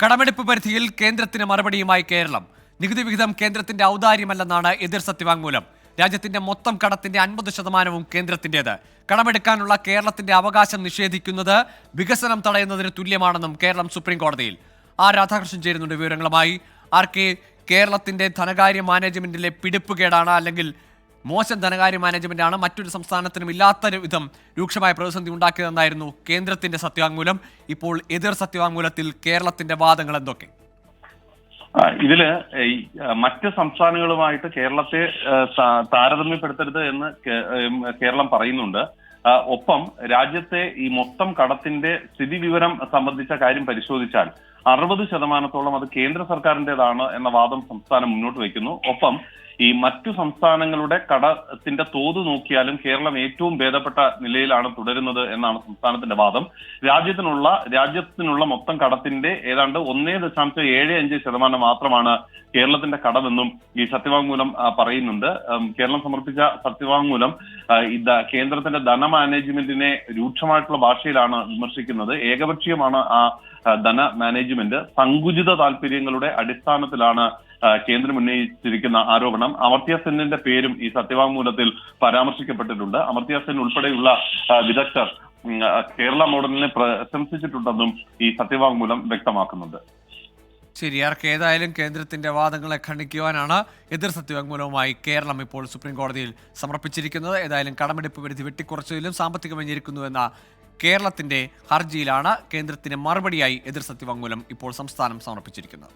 കടമെടുപ്പ് പരിധിയിൽ കേന്ദ്രത്തിന് മറുപടിയുമായി കേരളം. നികുതി വിഹിതം കേന്ദ്രത്തിന്റെ ഔദാര്യമല്ലെന്നാണ് എതിർ സത്യവാങ്മൂലം. രാജ്യത്തിന്റെ മൊത്തം കടത്തിന്റെ അൻപത് ശതമാനവും കേന്ദ്രത്തിന്റേത്. കടമെടുക്കാനുള്ള കേരളത്തിന്റെ അവകാശം നിഷേധിക്കുന്നത് വികസനം തടയുന്നതിന് തുല്യമാണെന്നും കേരളം സുപ്രീം കോടതിയിൽ. ആർ രാധാകൃഷ്ണൻ ചേരുന്നുണ്ട് വിവരങ്ങളുമായി. ആർ കെ കേരളത്തിന്റെ ധനകാര്യ മാനേജ്മെന്റിലെ പിടിപ്പുകേടാണ് അല്ലെങ്കിൽ മോശം ധനകാര്യ മാനേജ്മെന്റാണ് മറ്റൊരു സംസ്ഥാനത്തിനും ഇല്ലാത്ത വിധം രൂക്ഷമായ പ്രതിസന്ധി ഉണ്ടാക്കിയതെന്നായിരുന്നു കേന്ദ്രത്തിന്റെ സത്യവാങ്മൂലം. ഇപ്പോൾ എതിർ സത്യവാങ്മൂലത്തിൽ കേരളത്തിന്റെ വാദങ്ങൾ എന്തൊക്കെ? ഇതിൽ മറ്റ് സംസ്ഥാനങ്ങളുമായിട്ട് കേരളത്തെ താരതമ്യപ്പെടുത്തരുത് എന്ന് കേരളം പറയുന്നുണ്ട്. ഒപ്പം രാജ്യത്തെ ഈ മൊത്തം കടത്തിന്റെ സ്ഥിതി വിവരം സംബന്ധിച്ച കാര്യം പരിശോധിച്ചാൽ അറുപത് ശതമാനത്തോളം അത് കേന്ദ്ര സർക്കാരിന്റേതാണ് എന്ന വാദം സംസ്ഥാനം മുന്നോട്ട് വയ്ക്കുന്നു. ഒപ്പം ഈ മറ്റു സംസ്ഥാനങ്ങളുടെ കടത്തിന്റെ തോത് നോക്കിയാലും കേരളം ഏറ്റവും ഭേദപ്പെട്ട നിലയിലാണ് തുടരുന്നത് എന്നാണ് സംസ്ഥാനത്തിന്റെ വാദം. രാജ്യത്തിനുള്ള രാജ്യത്തിനുള്ള മൊത്തം കടത്തിന്റെ ഏതാണ്ട് ഒന്നേ ദശാംശം ഏഴ് അഞ്ച് ശതമാനം മാത്രമാണ് കേരളത്തിന്റെ കടമെന്നും ഈ സത്യവാങ്മൂലം പറയുന്നുണ്ട്. കേരളം സമർപ്പിച്ച സത്യവാങ്മൂലം കേന്ദ്രത്തിന്റെ ധന മാനേജ്മെന്റിനെ രൂക്ഷമായിട്ടുള്ള ഭാഷയിലാണ് വിമർശിക്കുന്നത്. ഏകപക്ഷീയമാണ് ആ ധന ധന മാനേജ്മെന്റ് സങ്കുചിത താല്പര്യങ്ങളുടെ അടിസ്ഥാനത്തിലാണ് കേന്ദ്രം ഉന്നയിച്ചിരിക്കുന്ന ആരോപണം. അമർത്യ സെന്നിന്റെ പേരും ഈ സത്യവാങ്മൂലത്തിൽ പരാമർശിക്കപ്പെട്ടിട്ടുണ്ട്. അമർത്യ സെൻ ഉൾപ്പെടെയുള്ള വിദഗ്ധർ കേരള മോഡലിനെ പ്രശംസിച്ചിട്ടുണ്ടെന്നും ഈ സത്യവാങ്മൂലം വ്യക്തമാക്കുന്നുണ്ട്. ശരി ആർക്ക് ഏതായാലും കേന്ദ്രത്തിന്റെ വാദങ്ങളെ ഖണ്ഡിക്കുവാനാണ് എതിർ സത്യവാങ്മൂലവുമായി കേരളം ഇപ്പോൾ സുപ്രീം കോടതിയിൽ സമർപ്പിച്ചിരിക്കുന്നത്. ഏതായാലും കടമെടുപ്പ് പരിധി വെട്ടിക്കുറച്ചതിലും സാമ്പത്തികം എന്ന കേരളത്തിന്റെ ഹർജിയിലാണ് കേന്ദ്രത്തിന് മറുപടിയായി എതിർ സത്യവാങ്മൂലം ഇപ്പോൾ സംസ്ഥാനം സമർപ്പിച്ചിരിക്കുന്നത്.